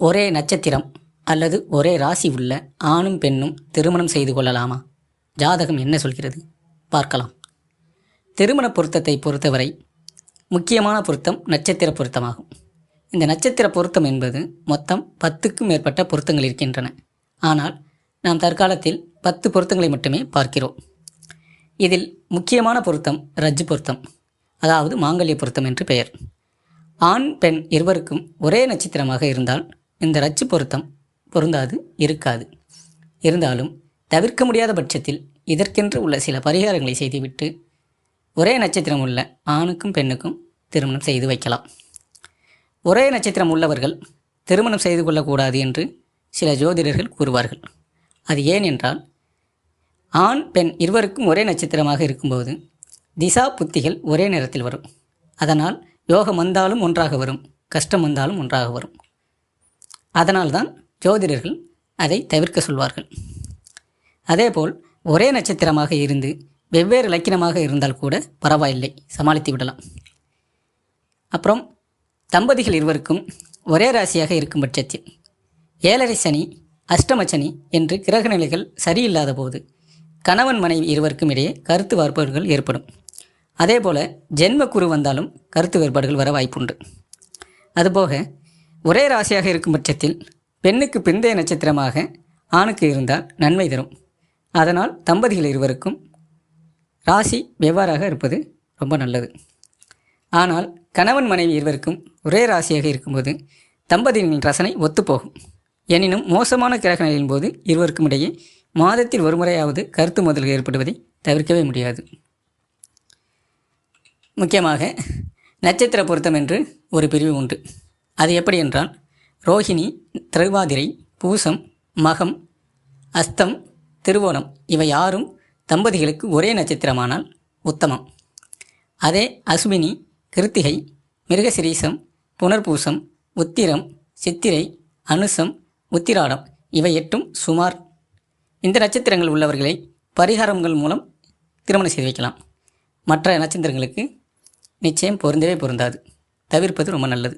ஒரே நட்சத்திரம் அல்லது ஒரே ராசி உள்ள ஆணும் பெண்ணும் திருமணம் செய்து கொள்ளலாமா? ஜாதகம் என்ன சொல்கிறது? பார்க்கலாம். திருமண பொருத்தத்தை பொறுத்தவரை முக்கியமான பொருத்தம் நட்சத்திர பொருத்தமாகும். இந்த நட்சத்திர பொருத்தம் என்பது மொத்தம் பத்துக்கும் மேற்பட்ட பொருத்தங்கள் இருக்கின்றன. ஆனால் நாம் தற்காலத்தில் பத்து பொருத்தங்களை மட்டுமே பார்க்கிறோம். இதில் முக்கியமான பொருத்தம் ரஜ்ஜு பொருத்தம் அதாவது மாங்கல்ய பொருத்தம் என்று பெயர். ஆண் பெண் இருவருக்கும் ஒரே நட்சத்திரமாக இருந்தால் இந்த ரச்சு பொருத்தம் பொருந்தாது இருக்காது. இருந்தாலும் தவிர்க்க முடியாத பட்சத்தில் இதற்கென்று உள்ள சில பரிகாரங்களை செய்துவிட்டு ஒரே நட்சத்திரம் உள்ள ஆணுக்கும் பெண்ணுக்கும் திருமணம் செய்து வைக்கலாம். ஒரே நட்சத்திரம் உள்ளவர்கள் திருமணம் செய்து கொள்ளக்கூடாது என்று சில ஜோதிடர்கள் கூறுவார்கள். அது ஏன் என்றால் ஆண் பெண் இருவருக்கும் ஒரே நட்சத்திரமாக இருக்கும்போது திசா புத்திகள் ஒரே நேரத்தில் வரும். அதனால் யோகம் வந்தாலும் ஒன்றாக வரும் கஷ்டம் வந்தாலும் ஒன்றாக வரும். அதனால்தான் ஜோதிடர்கள் அதை தவிர்க்க சொல்வார்கள். அதேபோல் ஒரே நட்சத்திரமாக இருந்து வெவ்வேறு லக்கினமாக இருந்தால் கூட பரவாயில்லை சமாளித்து விடலாம். அப்புறம் தம்பதிகள் இருவருக்கும் ஒரே ராசியாக இருக்கும் பட்சத்தில் ஏழரை சனி அஷ்டம சனி என்று கிரக நிலைகள் சரியில்லாத போது கணவன் மனைவி இருவருக்கும் இடையே கருத்து வேறுபாடுகள் ஏற்படும். அதேபோல ஜென்ம குரு வந்தாலும் கருத்து வேறுபாடுகள் வர வாய்ப்புண்டு. அதுபோக ஒரே ராசியாக இருக்கும் பட்சத்தில் பெண்ணுக்கு பிந்தைய நட்சத்திரமாக ஆணுக்கு இருந்தால் நன்மை தரும். அதனால் தம்பதிகள் இருவருக்கும் ராசி வெவ்வாறாக இருப்பது ரொம்ப நல்லது. ஆனால் கணவன் மனைவி இருவருக்கும் ஒரே ராசியாக இருக்கும்போது தம்பதியின் ரசனை ஒத்துப்போகும். எனினும் மோசமான கிரகணையின் போது இருவருக்கும் இடையே மாதத்தில் ஒரு முறையாவது கருத்து முதல்கள் ஏற்படுவதை தவிர்க்கவே முடியாது. முக்கியமாக நட்சத்திர பொருத்தம் என்று ஒரு பிரிவு உண்டு. அது எப்படி என்றால் ரோஹிணி திரைவாதிரை பூசம் மகம் அஸ்தம் திருவோணம் இவை யாரும் தம்பதிகளுக்கு ஒரே நட்சத்திரமானால் உத்தமம். அதே அஸ்வினி கிருத்திகை மிருகசிரீசம் புனர்பூசம் உத்திரம் சித்திரை அனுசம் உத்திராடம் இவை எட்டும் சுமார். இந்த நட்சத்திரங்கள் உள்ளவர்களை பரிகாரங்கள் மூலம் திருமணம் செய்து வைக்கலாம். மற்ற நட்சத்திரங்களுக்கு நிச்சயம் பொருந்தவே பொருந்தாது. தவிர்ப்பது ரொம்ப நல்லது.